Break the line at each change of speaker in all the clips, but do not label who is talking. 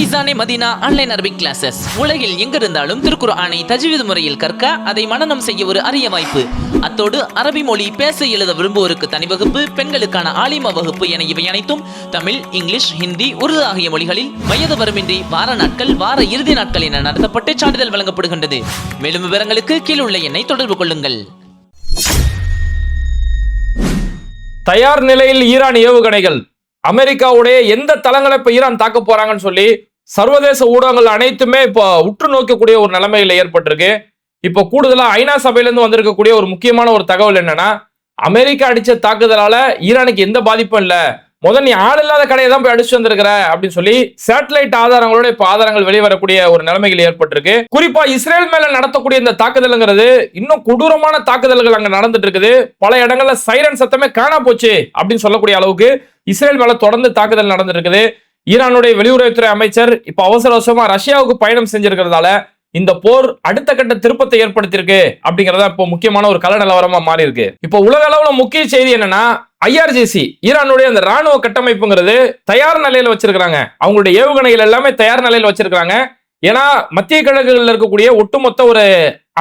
Faizane Madina online Arabic classes உலகில் எங்கிருந்தாலும் திருக்குர்ஆனை தஜ்வீத் முறையில் கற்க அதை மனநம் செய்ய ஒரு அரிய வாய்ப்பு. அத்தோடு அரபி மொழி பேச எழுத விரும்புவோருக்கு தனி வகுப்பு பெண்களுக்கான ஆலிம வகுப்பு என இவை அனைத்தும் தமிழ் இங்கிலீஷ் ஹிந்தி உருது ஆகிய மொழிகளில் வயது வரமின்றி வார நாட்கள் வார இறுதி நாட்கள் என நடத்தப்பட்டு சான்றிதழ் வழங்கப்படுகின்றது. மேலும் விவரங்களுக்கு கீழ் உள்ள எண்ணை தொடர்பு கொள்ளுங்கள்.
தயார் நிலையில் ஈரான் ஏவுகணைகள். அமெரிக்காவுடைய எந்த தளங்களை இப்ப ஈரான் தாக்க போறாங்கன்னு சொல்லி சர்வதேச ஊடகங்கள் அனைத்துமே இப்போ உற்று நோக்கக்கூடிய ஒரு நிலைமையில ஏற்பட்டிருக்கு. இப்போ கூடுதலா ஐநா சபையிலேருந்து வந்திருக்கக்கூடிய ஒரு முக்கியமான ஒரு தகவல் என்னன்னா அமெரிக்கா அடிச்ச தாக்குதலால ஈரானுக்கு எந்த பாதிப்பும் இல்லை. முதல் நீ ஆள் இல்லாத கடையை தான் போய் அடிச்சு வந்திருக்கிற அப்படின்னு சொல்லி சேட்டலைட் ஆதாரங்களோட இப்போ ஆதாரங்கள் வெளிவரக்கூடிய ஒரு நிலைமைகள் ஏற்பட்டிருக்கு. குறிப்பா இஸ்ரேல் மேல நடத்தக்கூடிய இந்த தாக்குதலுங்கிறது இன்னும் கொடூரமான தாக்குதல்கள் அங்க நடந்துட்டு இருக்குது. பல இடங்கள்ல சைரன் சத்தமே காணா போச்சு அப்படின்னு சொல்லக்கூடிய அளவுக்கு இஸ்ரேல் மேல தொடர்ந்து தாக்குதல் நடந்துருக்குது ஈரானுடைய வெளியுறவுத்துறை அமைச்சர் இப்ப அவசர அவசரமா ரஷ்யாவுக்கு பயணம் செஞ்சிருக்கிறதால இந்த போர் அடுத்த கட்ட திருப்பத்தை ஏற்படுத்தியிருக்கு அப்படிங்கறத இப்போ முக்கியமான ஒரு கல நிலவரமா மாறி இருக்கு இப்போ உலக அளவுல முக்கிய செய்தி என்னன்னா ஐஆர்ஜிசி ஈரானுடைய அந்த ராணுவ கட்டமைப்புங்கிறது தயார் நிலையில வச்சிருக்கிறாங்க. அவங்களுடைய ஏவுகணைகள் எல்லாமே தயார் நிலையில வச்சிருக்கிறாங்க. ஏன்னா மத்திய கிழக்குகளில் இருக்கக்கூடிய ஒட்டுமொத்த ஒரு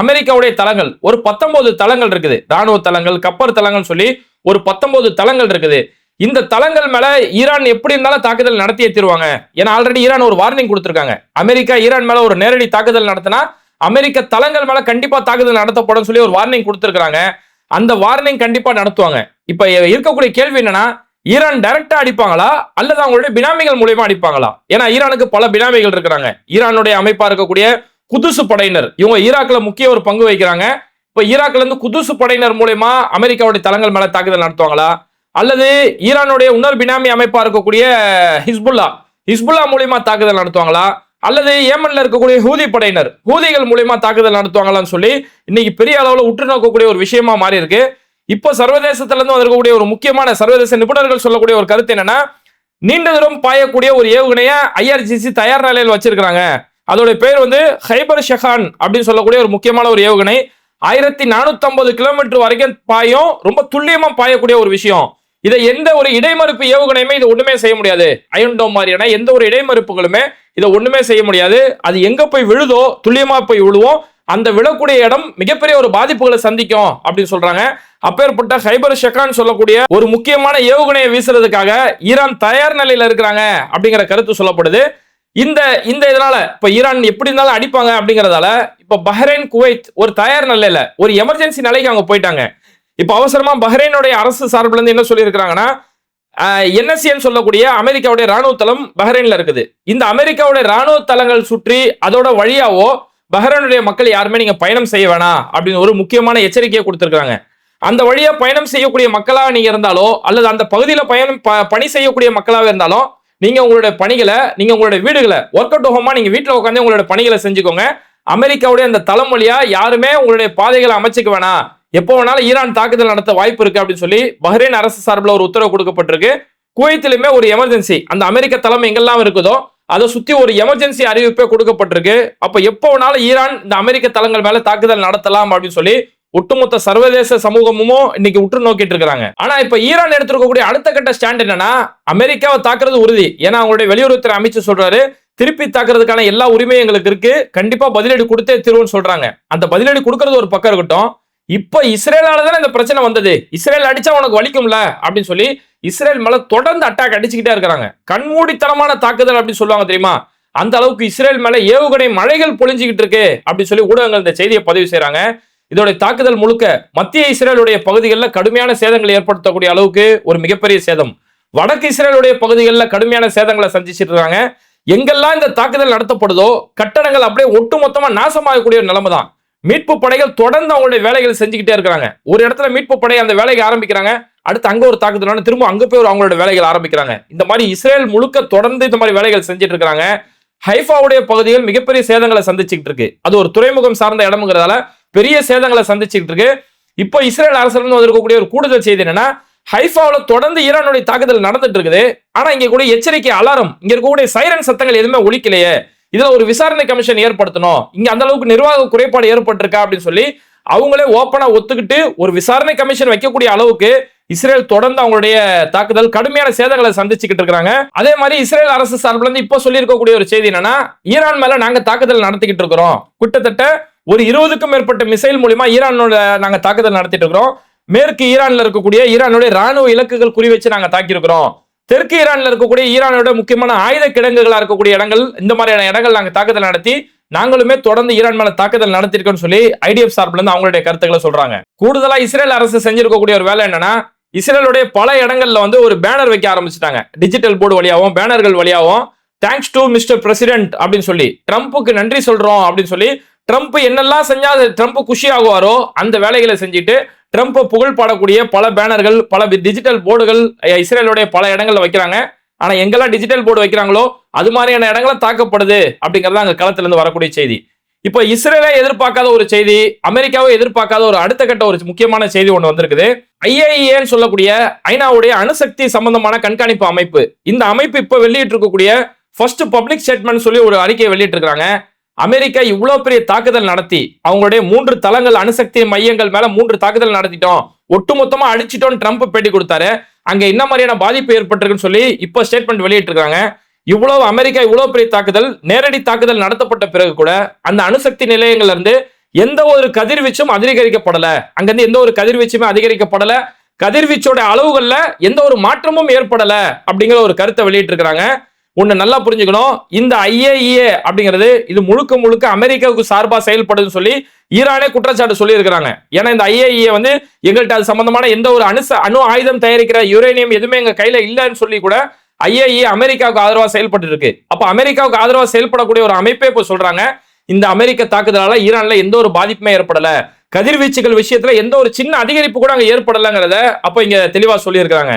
அமெரிக்காவுடைய தளங்கள் ஒரு பத்தொன்பது தளங்கள் இருக்குது. ராணுவ தளங்கள் கப்பர் தளங்கள் சொல்லி ஒரு பத்தொன்பது தளங்கள் இருக்குது. இந்த தளங்கள் மேல ஈரான் எப்படி இருந்தாலும் தாக்குதல் நடத்தியே தருவாங்க. ஏன்னா ஆல்ரெடி ஈரான் ஒரு வார்னிங் கொடுத்துருக்காங்க. அமெரிக்கா ஈரான் மேல ஒரு நேரடி தாக்குதல் நடத்தினா அமெரிக்க தளங்கள் மேல கண்டிப்பா தாக்குதல் நடத்தப்படும் சொல்லி ஒரு வார்னிங் கொடுத்துருக்காங்க அந்த வார்னிங் கண்டிப்பா நடத்துவாங்க. இப்ப இருக்கக்கூடிய கேள்வி என்னன்னா ஈரான் டைரக்டா அடிப்பாங்களா? அல்லது அவங்களுடைய பினாமிகள் மூலியமா அடிப்பாங்களா? ஏன்னா ஈரானுக்கு பல பினாமிகள் இருக்கிறாங்க. ஈரானுடைய அமைப்பா இருக்கக்கூடிய குதுசு படையினர். இவங்க ஈராக்ல முக்கிய ஒரு பங்கு வகிக்கிறாங்க. இப்ப ஈராக்ல இருந்து குதுசு படையினர் மூலயமா அமெரிக்காவுடைய தளங்கள் மேல தாக்குதல் நடத்துவாங்களா? அல்லது ஈரானுடைய உணர் பினாமி அமைப்பா இருக்கக்கூடிய ஹிஸ்புல்லா. ஹிஸ்புல்லா மூலியமா தாக்குதல் நடத்துவாங்களா? அல்லது ஏமன்ல இருக்கக்கூடிய ஹூதி படையினர். ஹூதிகள் மூலியமா தாக்குதல் நடத்துவாங்களான்னு சொல்லி இன்னைக்கு பெரிய அளவுல உற்று நோக்கக்கூடிய ஒரு விஷயமா மாறி இருக்கு இப்போ சர்வதேசத்துல இருந்து வந்திருக்கக்கூடிய ஒரு முக்கியமான சர்வதேச நிபுணர்கள் சொல்லக்கூடிய ஒரு கருத்து என்னன்னா நீண்ட தூரம் பாயக்கூடிய ஒரு ஏவுகணைய ஐஆர்ஜிசி தயார் நிலையில் வச்சிருக்கிறாங்க. அதோடைய பேர் வந்து ஹைபர் ஷெஹான் அப்படின்னு சொல்லக்கூடிய ஒரு முக்கியமான ஒரு ஏவுகணை. ஆயிரத்தி நானூத்தி ஐம்பது கிலோமீட்டர் வரைக்கும் பாயும் ரொம்ப துல்லியமா பாயக்கூடிய ஒரு விஷயம். இதை எந்த ஒரு இடைமறுப்பு ஏவுகணையுமே இது ஒண்ணுமே செய்ய முடியாது. அயன்டோம் மாதிரியான எந்த ஒரு இடைமறுப்புகளுமே இதை ஒண்ணுமே செய்ய முடியாது. அது எங்க போய் விழுதோ துல்லியமா போய் விழுவோம். அந்த விழக்கூடிய இடம் மிகப்பெரிய ஒரு பாதிப்புகளை சந்திக்கும் அப்படின்னு சொல்றாங்க. அப்பேற்பட்ட ஹைபர் ஷெக்கான் சொல்லக்கூடிய ஒரு முக்கியமான ஏவுகணையை வீசுறதுக்காக ஈரான் தயார் நிலையில இருக்கிறாங்க அப்படிங்கிற கருத்து சொல்லப்படுது. இந்த இந்த இதனால இப்ப ஈரான் எப்படி இருந்தாலும் அடிப்பாங்க அப்படிங்கறதால இப்ப பஹ்ரைன் குவைத் ஒரு தயார் நிலையில ஒரு எமர்ஜென்சி நிலைக்கு அவங்க போயிட்டாங்க. இப்போ அவசரமா பஹ்ரைனுடைய அரசு சார்பில் இருந்து என்ன சொல்லியிருக்கிறாங்கன்னா என்எஸ்சின்னு சொல்லக்கூடிய அமெரிக்காவுடைய ராணுவ தளம் பஹ்ரைன்ல இருக்குது. இந்த அமெரிக்காவுடைய ராணுவ தளங்கள் சுற்றி அதோட வழியாவோ பஹ்ரைனுடைய மக்கள் யாருமே நீங்க பயணம் செய்ய வேணாம் அப்படின்னு ஒரு முக்கியமான எச்சரிக்கையை கொடுத்துருக்காங்க அந்த வழியா பயணம் செய்யக்கூடிய மக்களாக நீங்க இருந்தாலோ அல்லது அந்த பகுதியில பயணம் ப- பணி செய்யக்கூடிய மக்களாக இருந்தாலும் நீங்க உங்களுடைய பணிகளை நீங்க உங்களுடைய வீடுகளை ஒர்க் அவுட் ஹோமா நீங்க வீட்டில் உட்காந்து உங்களுடைய பணிகளை செஞ்சுக்கோங்க. அமெரிக்காவுடைய அந்த தளம் வழியா யாருமே உங்களுடைய பாதைகளை அமைச்சுக்க வேணாம். எப்போ வேணாலும் ஈரான் தாக்குதல் நடத்த வாய்ப்பு இருக்கு அப்படின்னு சொல்லி பஹ்ரைன் அரசு சார்பில் ஒரு உத்தரவு கொடுக்கப்பட்டிருக்கு. குவைத்திலுமே ஒரு எமர்ஜென்சி அந்த அமெரிக்க தலைமை எங்கெல்லாம் இருக்குதோ அதை சுத்தி ஒரு எமர்ஜென்சி அறிவிப்பே கொடுக்கப்பட்டிருக்கு. அப்ப எப்போ வேணாலும் ஈரான் இந்த அமெரிக்க தளங்கள் மேல தாக்குதல் நடத்தலாம் அப்படின்னு சொல்லி ஒட்டுமொத்த சர்வதேச சமூகமும் இன்னைக்கு உற்று நோக்கிட்டு இருக்காங்க ஆனா இப்ப ஈரான் எடுத்திருக்கக்கூடிய அடுத்த கட்ட ஸ்டாண்ட் என்னன்னா அமெரிக்காவை தாக்குறது உறுதி. ஏன்னா அவங்களுடைய வெளியுறவுத்துறை அமைச்சர் சொல்றாரு திருப்பி தாக்குறதுக்கான எல்லா உரிமையும் எங்களுக்கு இருக்கு. கண்டிப்பா பதிலடி கொடுத்தே தீர்வுன்னு சொல்றாங்க. அந்த பதிலடி கொடுக்கறது ஒரு பக்கம் இருக்கட்டும் இப்போ இஸ்ரேலால தானே இந்த பிரச்சனை வந்தது? இஸ்ரேல் அடிச்சா உனக்கு வலிக்கும்ல? அப்படின்னு சொல்லி இஸ்ரேல் மேல தொடர்ந்து அட்டாக் அடிச்சுக்கிட்டே இருக்கிறாங்க. கண்மூடித்தனமான தாக்குதல் அப்படின்னு சொல்லுவாங்க தெரியுமா? அந்த அளவுக்கு இஸ்ரேல் மேல ஏவுகணை மழைகள் பொழிஞ்சுக்கிட்டு இருக்கு அப்படின்னு சொல்லி ஊடகங்கள் இந்த செய்தியை பதிவு செய்யறாங்க இதோடைய தாக்குதல் முழுக்க மத்திய இஸ்ரேலுடைய பகுதிகளில் கடுமையான சேதங்களை ஏற்படுத்தக்கூடிய அளவுக்கு ஒரு மிகப்பெரிய சேதம். வடக்கு இஸ்ரேலுடைய பகுதிகளில் கடுமையான சேதங்களை சந்திச்சிட்டு இருக்காங்க. எங்கெல்லாம் இந்த தாக்குதல் நடத்தப்படுதோ கட்டடங்கள் அப்படியே ஒட்டுமொத்தமா நாசமாகக்கூடிய ஒரு நிலைமை தான் மீட்பு படைகள் தொடர்ந்து அவங்களுடைய வேலைகள் செஞ்சுக்கிட்டே இருக்கிறாங்க. ஒரு இடத்துல மீட்பு படை அந்த வேலையை ஆரம்பிக்கிறாங்க. அடுத்து அங்க ஒரு தாக்குதல் திரும்ப அங்க போய் ஒரு அவங்களோட வேலைகள் ஆரம்பிக்கிறாங்க. இந்த மாதிரி இஸ்ரேல் முழுக்க தொடர்ந்து இந்த மாதிரி வேலைகள் செஞ்சுட்டு இருக்காங்க ஹைஃபாவுடைய பகுதிகள் மிகப்பெரிய சேதங்களை சந்திச்சுக்கிட்டு இருக்கு. அது ஒரு துறைமுகம் சார்ந்த இடம்ங்கிறதால பெரிய சேதங்களை சந்திச்சுக்கிட்டு இருக்கு. இப்போ இஸ்ரேல் அரசிலிருந்து வந்திருக்கக்கூடிய ஒரு கூடுதல் செய்தி என்னன்னா ஹைஃபாவில் தொடர்ந்து ஈரானுடைய தாக்குதல் நடந்துட்டு இருக்குது. ஆனா இங்க கூட எச்சரிக்கை அலாரம் இங்க இருக்கக்கூடிய சைரன் சத்தங்கள் எதுவுமே ஒழிக்கலையே இதுல ஒரு விசாரணை கமிஷன் ஏற்படுத்தணும். இங்க அந்த அளவுக்கு நிர்வாக குறைபாடு ஏற்பட்டிருக்கா அப்படின்னு சொல்லி அவங்களே ஓப்பனா ஒத்துக்கிட்டு ஒரு விசாரணை கமிஷன் வைக்கக்கூடிய அளவுக்கு இஸ்ரேல் தொடர்ந்து அவங்களுடைய தாக்குதல் கடுமையான சேதங்களை சந்திச்சுக்கிட்டு இருக்காங்க. அதே மாதிரி இஸ்ரேல் அரசு சார்பில் இருந்து இப்போ சொல்லியிருக்கக்கூடிய ஒரு செய்தி என்னன்னா ஈரான் மேல நாங்க தாக்குதல் நடத்திக்கிட்டு இருக்கிறோம். கிட்டத்தட்ட ஒரு இருபதுக்கும் மேற்பட்ட மிசைல் மூலியமா ஈரானோட நாங்க தாக்குதல் நடத்திட்டு இருக்கிறோம். மேற்கு ஈரான்ல இருக்கக்கூடிய ஈரானுடைய ராணுவ இலக்குகள் குறி வச்சு நாங்க தாக்கியிருக்கிறோம். தெற்கு ஈரானில் இருக்கக்கூடிய ஈரானோட முக்கியமான ஆயுத கிடங்குகளாக இருக்கக்கூடிய இடங்கள் இந்த மாதிரியான இடங்கள் நாங்கள் தாக்குதல் நடத்தி நாங்களுமே தொடர்ந்து ஈரான் மேல தாக்குதல் நடத்திருக்கோம்னு சொல்லி ஐடிஎஃப் சார்பில் இருந்து அவங்களுடைய கருத்துக்களை சொல்றாங்க. கூடுதலா இஸ்ரேல் அரசு செஞ்சிருக்கக்கூடிய ஒரு வேலை என்னன்னா இஸ்ரேலுடைய பல இடங்கள்ல வந்து ஒரு பேனர் வைக்க ஆரம்பிச்சிட்டாங்க. டிஜிட்டல் போர்டு வழியாகவும் பேனர்கள் வழியாகவும் தேங்க்ஸ் டு மிஸ்டர் பிரசிடென்ட் அப்படின்னு சொல்லி ட்ரம்ப்புக்கு நன்றி சொல்றோம் அப்படின்னு சொல்லி ட்ரம்ப் என்னெல்லாம் செஞ்சா ட்ரம்ப் குஷி ஆகுவாரோ அந்த வேலைகளை செஞ்சுட்டு ட்ரம்ப் புகழ் பாடக்கூடிய பல பேனர்கள் பல டிஜிட்டல் போர்டுகள் இஸ்ரேலுடைய பல இடங்கள்ல வைக்கிறாங்க. ஆனா எங்கெல்லாம் டிஜிட்டல் போர்டு வைக்கிறாங்களோ அது மாதிரியான இடங்களும் தாக்கப்படுது அப்படிங்கிறது அங்க களத்திலிருந்து வரக்கூடிய செய்தி. இப்போ இஸ்ரேலை எதிர்பார்க்காத ஒரு செய்தி அமெரிக்காவை எதிர்பார்க்காத ஒரு அடுத்த கட்ட ஒரு முக்கியமான செய்தி ஒன்று வந்திருக்குது. ஐஏஇஏன்னு சொல்லக்கூடிய ஐநாவுடைய அணுசக்தி சம்பந்தமான கண்காணிப்பு அமைப்பு. இந்த அமைப்பு இப்போ வெளியிட்டு இருக்கக்கூடிய ஃபர்ஸ்ட் பப்ளிக் ஸ்டேட்மெண்ட் சொல்லி ஒரு அறிக்கையை வெளியிட்டிருக்காங்க அமெரிக்கா இவ்வளோ பெரிய தாக்குதல் நடத்தி அவங்களுடைய மூன்று தளங்கள் அணுசக்தி மையங்கள் மேல மூன்று தாக்குதல் நடத்திட்டோம். ஒட்டுமொத்தமா அடிச்சிட்டோம் ட்ரம்ப் பேட்டி கொடுத்தாரு. அங்க என்ன மாதிரியான பாதிப்பு ஏற்பட்டிருக்குன்னு சொல்லி இப்போ ஸ்டேட்மெண்ட் வெளியிட்டிருக்காங்க. இவ்வளவு அமெரிக்கா இவ்வளவு பெரிய தாக்குதல் நேரடி தாக்குதல் நடத்தப்பட்ட பிறகு கூட அந்த அணுசக்தி நிலையங்கள்ல இருந்து எந்த ஒரு கதிர்வீச்சும் அதிகரிக்கப்படல. அங்கிருந்து எந்த ஒரு கதிர்வீச்சுமே அதிகரிக்கப்படல. கதிர்வீச்சோட அளவுகள்ல எந்த ஒரு மாற்றமும் ஏற்படல அப்படிங்கிற ஒரு கருத்தை வெளியிட்டிருக்கிறாங்க. ஒன்று நல்லா புரிஞ்சுக்கணும். இந்த ஐஏஇஏ அப்படிங்கிறது இது முழுக்க முழுக்க அமெரிக்காவுக்கு சார்பாக செயல்படுதுன்னு சொல்லி ஈரானே குற்றச்சாட்டு சொல்லியிருக்கிறாங்க. ஏன்னா இந்த ஐஏஇஏ வந்து எங்கள்கிட்ட அது சம்பந்தமான எந்த ஒரு அணு அணு ஆயுதம் தயாரிக்கிற யுரேனியம் எதுவுமே எங்கள் கையில் இல்லைன்னு சொல்லி கூட ஐஏஇ அமெரிக்காவுக்கு ஆதரவாக செயல்பட்டு இருக்கு அப்போ அமெரிக்காவுக்கு ஆதரவாக செயல்படக்கூடிய ஒரு அமைப்பே இப்போ சொல்றாங்க. இந்த அமெரிக்க தாக்குதலால ஈரான்ல எந்த ஒரு பாதிப்புமே ஏற்படல. கதிர்வீச்சுகள் விஷயத்துல எந்த ஒரு சின்ன அதிகரிப்பு கூட அங்கே ஏற்படலைங்கிறத அப்போ இங்க தெளிவாக சொல்லியிருக்கிறாங்க.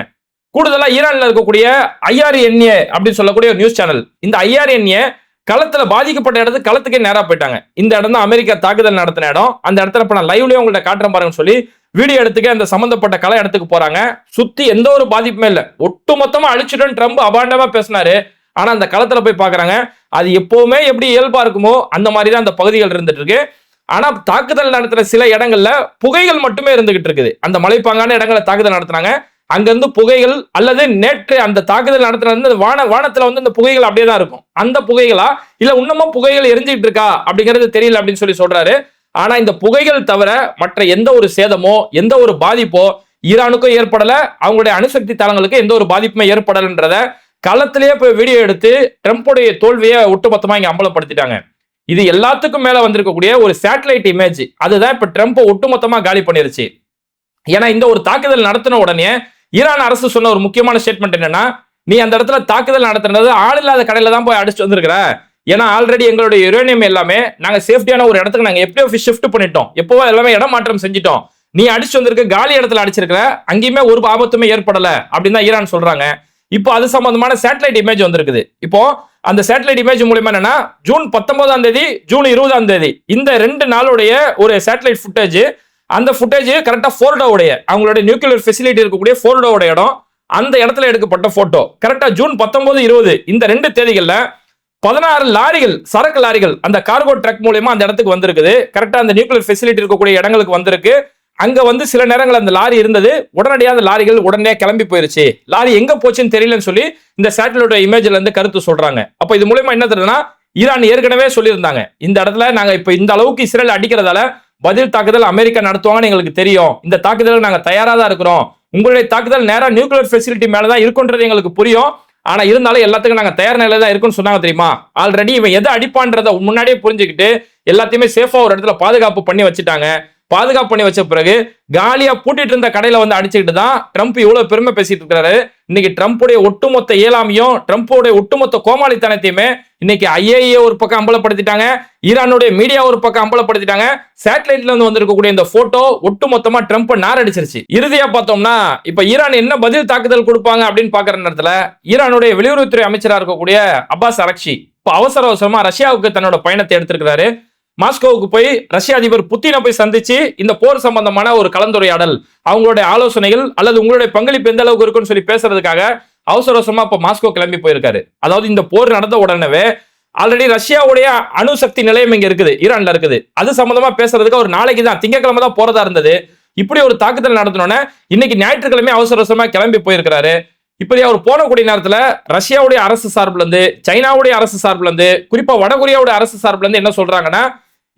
கூடுதலா ஈரான்ல இருக்கக்கூடிய ஐஆர்என்ஏ அப்படின்னு சொல்லக்கூடிய ஒரு நியூஸ் சேனல் இந்த ஐஆர்என்ஏ களத்துல பாதிக்கப்பட்ட இடத்துக்கு களத்துக்கே நேரா போயிட்டாங்க. இந்த இடம் தான் அமெரிக்கா தாக்குதல் நடத்தின இடம். அந்த இடத்துல இப்ப நான் லைவ்லயே உங்கள்ட்ட காட்டுறேன் பாருங்கன்னு சொல்லி வீடியோ எடுத்துக்க அந்த சம்பந்தப்பட்ட கள இடத்துக்கு போறாங்க. சுத்தி எந்த ஒரு பாதிப்புமே இல்லை. ஒட்டு மொத்தமா அழிச்சிடும் ட்ரம்ப் அபாண்டமா பேசினாரு. ஆனா அந்த களத்துல போய் பாக்குறாங்க. அது எப்பவுமே எப்படி இயல்பா இருக்குமோ அந்த மாதிரி தான் அந்த பகுதிகள் இருந்துட்டு இருக்கு. ஆனா தாக்குதல் நடத்துற சில இடங்கள்ல புகைகள் மட்டுமே இருந்துகிட்டு இருக்குது. அந்த மலைப்பாங்கான இடங்களை தாக்குதல் நடத்துனாங்க. அங்கிருந்து புகைகள் அல்லது நேற்று அந்த தாக்குதல் நடத்துறது வான வானத்துல வந்து அந்த புகைகள் அப்படியே தான் இருக்கும். அந்த புகைகளா? இல்ல இன்னமும் புகைகள் எரிஞ்சுட்டு இருக்கா? அப்படிங்கிறது தெரியல அப்படின்னு சொல்லி சொல்றாரு. ஆனா இந்த புகைகள் தவிர மற்ற எந்த ஒரு சேதமோ எந்த ஒரு பாதிப்போ ஈரானுக்கும் ஏற்படல. அவங்களுடைய அணுசக்தி தளங்களுக்கு எந்த ஒரு பாதிப்புமே ஏற்படலன்றத களத்திலேயே போய் வீடியோ எடுத்து ட்ரம்ப்புடைய தோல்வியை ஒட்டுமொத்தமா இங்க அம்பலப்படுத்திட்டாங்க. இது எல்லாத்துக்கும் மேல வந்திருக்கக்கூடிய ஒரு சேட்டலைட் இமேஜ் அதுதான் இப்ப ட்ரம்ப் ஒட்டுமொத்தமா காலி பண்ணிருச்சு. ஏன்னா இந்த ஒரு தாக்குதல் நடத்தின உடனே ஈரான் அரசு சொன்ன ஒரு முக்கியமான ஸ்டேட்மெண்ட் என்னன்னா நீ அந்த இடத்துல தாக்குதல் நடத்துறது ஆள் இல்லாத கடையில தான் போய் அடிச்சு வந்திருக்கிற. ஏன்னா ஆல்ரெடி எங்களுடைய யுரேனியம் எல்லாமே நாங்க சேஃப்டியான ஒரு இடத்துக்கு நாங்க எப்படியோ ஷிஃப்ட் பண்ணிட்டோம். எப்பவோ எல்லாமே இடம் மாற்றம் செஞ்சிட்டோம். நீ அடிச்சு வந்திருக்க காலி இடத்துல அடிச்சிருக்கிற அங்கேயுமே ஒரு ஆபத்துமே ஏற்படல அப்படின்னு தான் ஈரான் சொல்றாங்க. இப்போ அது சம்பந்தமான சேட்டலைட் இமேஜ் வந்திருக்குது. இப்போ அந்த சேட்டலைட் இமேஜ் மூலியமா என்னன்னா ஜூன் பத்தொன்பதாம் தேதி ஜூன் இருபதாம் தேதி இந்த ரெண்டு நாளுடைய ஒரு சேட்டலைட் ஃபுட்டேஜ் அந்த ஃபுட்டேஜ் கரெக்டாக ஃபோர்டோவுடைய அவங்களுடைய நியூக்ளியர் ஃபெசிலிட்டி இருக்கக்கூடிய ஃபோர்டோவோட இடம் அந்த இடத்துல எடுக்கப்பட்ட ஃபோட்டோ கரெக்டாக ஜூன் பத்தொன்பது இருபது இந்த ரெண்டு தேதிகளில் பதினாறு லாரிகள் சரக்கு லாரிகள் அந்த கார்கோ ட்ரக் மூலயமா அந்த இடத்துக்கு வந்திருக்குது. கரெக்டாக அந்த நியூக்ளியர் ஃபெசிலிட்டி இருக்கக்கூடிய இடங்களுக்கு வந்திருக்கு. அங்கே வந்து சில நேரங்கள் அந்த லாரி இருந்தது. உடனடியாக அந்த லாரிகள் உடனே கிளம்பி போயிருச்சு. லாரி எங்கே போச்சுன்னு தெரியலன்னு சொல்லி இந்த சேட்டலைட்டோட இமேஜில் இருந்து கருத்து சொல்கிறாங்க அப்போ இது மூலயமா என்ன தெரியுதுன்னா ஈரான் ஏற்கனவே சொல்லியிருந்தாங்க. இந்த இடத்துல நாங்கள் இப்போ இந்த அளவுக்கு இஸ்ரேல் அடிக்கிறதால பதில் தாக்குதல் அமெரிக்கா நடத்துவாங்கன்னு எங்களுக்கு தெரியும். இந்த தாக்குதலுக்கு நாங்க தயாரா தான் இருக்கிறோம். உங்களுடைய தாக்குதல் நேரா நியூக்ளியர் ஃபெசிலிட்டி மேலதான் இருக்குன்றது எங்களுக்கு புரியும். ஆனா இருந்தாலும் எல்லாத்துக்கும் நாங்க தயார் நிலையில தான் இருக்கும்னு சொன்னாங்க தெரியுமா? ஆல்ரெடி இவன் எதை அடிப்பான்றத முன்னாடியே புரிஞ்சுக்கிட்டு எல்லாத்தையுமே சேஃபா ஒரு இடத்துல பாதுகாப்பு பண்ணி வச்சுட்டாங்க. பாதுகாப்பு பண்ணி வச்ச பிறகு காலியா பூட்டிட்டு இருந்த கடையில வந்து அடிச்சுக்கிட்டு தான் ட்ரம்ப் இவ்வளவு பெருமை பேசிட்டு இருக்காரு இன்னைக்கு ட்ரம்ப்புடைய ஒட்டுமொத்த இயலாமையும் ட்ரம்ப்போடைய ஒட்டுமொத்த கோமாளித்தனத்தையுமே இன்னைக்கு ஐஏஏ ஒரு பக்கம் அம்பலப்படுத்திட்டாங்க ஈரானுடைய மீடியா ஒரு பக்கம் அம்பலப்படுத்திட்டாங்க. சேட்டலைட்ல இருந்து வந்திருக்கக்கூடிய இந்த போட்டோ ஒட்டுமொத்தமா ட்ரம்ப் நாரடிச்சிருச்சு. இறுதியா பார்த்தோம்னா இப்ப ஈரான் என்ன பதில் தாக்குதல் கொடுப்பாங்க அப்படின்னு பாக்குற நேரத்துல ஈரானுடைய வெளியுறவுத்துறை அமைச்சரா இருக்கக்கூடிய அப்பாஸ் அரக்ஷி இப்ப அவசர அவசரமா ரஷ்யாவுக்கு தன்னோட பயணத்தை எடுத்திருக்கிறாரு. மாஸ்கோவுக்கு போய் ரஷ்ய அதிபர் புத்தினை போய் சந்திச்சு இந்த போர் சம்பந்தமான ஒரு கலந்துரையாடல். அவங்களுடைய ஆலோசனைகள் அல்லது உங்களுடைய பங்களிப்பு எந்த அளவுக்கு இருக்குன்னு சொல்லி பேசுறதுக்காக அவசர அவசரமா இப்ப மாஸ்கோ கிளம்பி போயிருக்காரு. அதாவது இந்த போர் நடந்த உடனே ஆல்ரெடி ரஷ்யாவுடைய அணுசக்தி நிலையம் இங்க இருக்குது ஈரான்ல இருக்குது. அது சம்பந்தமா பேசுறதுக்கு ஒரு நாளைக்கு தான் திங்கக்கிழமை தான் போறதா இருந்தது. இப்படி ஒரு தாக்குதல் நடத்தினோன்னே இன்னைக்கு ஞாயிற்றுக்கிழமை அவசர அவசரமா கிளம்பி போயிருக்கிறாரு. இப்படி அவர் போடக்கூடிய நேரத்துல ரஷ்யாவுடைய அரசு சார்புல இருந்து சைனாவுடைய அரசு சார்புல இருந்து குறிப்பா வடகொரியாவுடைய அரசு சார்புல இருந்து என்ன சொல்றாங்கன்னா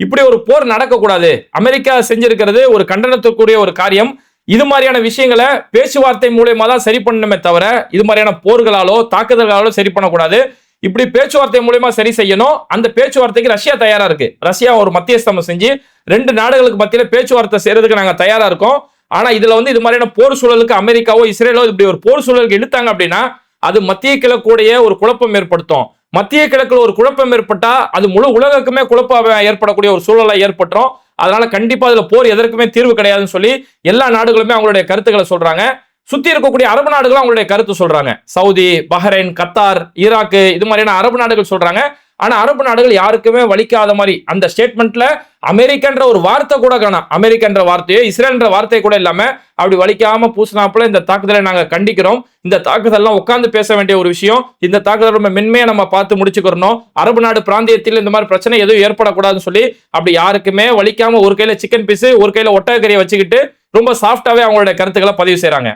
இப்படி ஒரு போர் நடக்கக்கூடாது. அமெரிக்கா செஞ்சிருக்கிறது ஒரு கண்டனத்துக்குரிய ஒரு காரியம். இது மாதிரியான விஷயங்களை பேச்சுவார்த்தை மூலியமா தான் சரி பண்ணணுமே தவிர இது மாதிரியான போர்களாலோ தாக்குதல்களாலோ சரி பண்ணக்கூடாது. இப்படி பேச்சுவார்த்தை மூலியமா சரி செய்யணும். அந்த பேச்சுவார்த்தைக்கு ரஷ்யா தயாரா இருக்கு. ரஷ்யா ஒரு மத்தியஸ்தம் செஞ்சு ரெண்டு நாடுகளுக்கு மத்தியில பேச்சுவார்த்தை செய்யறதுக்கு நாங்க தயாரா இருக்கோம். ஆனா இதுல வந்து இது மாதிரியான போர் சூழலுக்கு அமெரிக்காவோ இஸ்ரேலோ இப்படி ஒரு போர் சூழலுக்கு இழுத்தாங்க அப்படின்னா அது மத்திய கிழக்குடைய ஒரு குழப்பம் ஏற்படுத்தும். மத்திய கிழக்குல ஒரு குழப்பம் ஏற்பட்டா அது முழு உலகக்குமே குழப்பம் ஏற்படக்கூடிய ஒரு சூழலை ஏற்பட்டுரும். அதனால கண்டிப்பா அதுல போர் எதற்குமே தீர்வு கிடையாதுன்னு சொல்லி எல்லா நாடுகளுமே அவங்களுடைய கருத்துக்களை சொல்றாங்க. சுத்தி இருக்கக்கூடிய அரபு நாடுகளும் அவங்களுடைய கருத்து சொல்றாங்க. சவுதி பஹ்ரைன் கத்தார் ஈராக்கு இது மாதிரியான அரபு நாடுகள் சொல்றாங்க. ஆனா அரபு நாடுகள் யாருக்குமே வலிக்காத மாதிரி அந்த ஸ்டேட்மெண்ட்ல அமெரிக்கன்ற ஒரு வார்த்தை கூட காணும் அமெரிக்கன்ற வார்த்தையோ இஸ்ரேல்ன்ற வார்த்தை கூட இல்லாம அப்படி வலிக்காம பூசினாப்புல இந்த தாக்குதலை நாங்க கண்டிக்கிறோம். இந்த தாக்குதல்லாம் உட்கார்ந்து பேச வேண்டிய ஒரு விஷயம். இந்த தாக்குதல் ரொம்ப மென்மையை நம்ம பார்த்து முடிச்சுக்கிறணும். அரபு நாடு பிராந்தியத்தில் இந்த மாதிரி பிரச்சனை எதுவும் ஏற்படக்கூடாதுன்னு சொல்லி அப்படி யாருக்குமே வலிக்காம ஒரு கையில சிக்கன் பீஸ் ஒரு கையில ஒட்டகக்கறியை வச்சுக்கிட்டு ரொம்ப சாஃப்டாவே அவங்களோட கருத்துக்களை பதிவு செய்கிறாங்க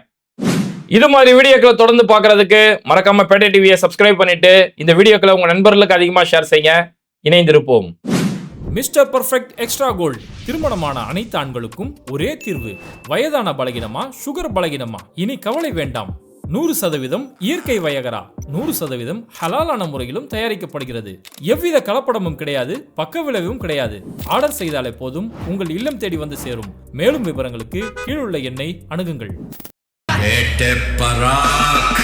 இது மாதிரி வீடியோக்களை தொடர்ந்து பார்க்கறதுக்கு மறக்காம பேட்டை டிவியை சப்ஸ்கிரைப் பண்ணிட்டு இந்த வீடியோக்களை உங்க நண்பர்களுக்கு அதிகமாக ஷேர் செய்யுங்க. இணைந்திருப்போம்.
Mister Perfect Extra Gold. திருமணமான அனைத்து ஆண்களுக்கும் ஒரே தீர்வு. வயதான பலகினமா சுகர் பலகினமா? இனி கவலை வேண்டாம். நூறு சதவீதம் இயற்கை வயகரா? நூறு சதவீதம் ஹலாலான முறையிலும் தயாரிக்கப்படுகிறது. எவ்வித கலப்படமும் கிடையாது பக்க விளைவும் கிடையாது. ஆர்டர் செய்தாலே போதும் உங்கள் இல்லம் தேடி வந்து சேரும். மேலும் விவரங்களுக்கு கீழுள்ள எண்ணை அணுகுங்கள்.
பேட்ட பராக்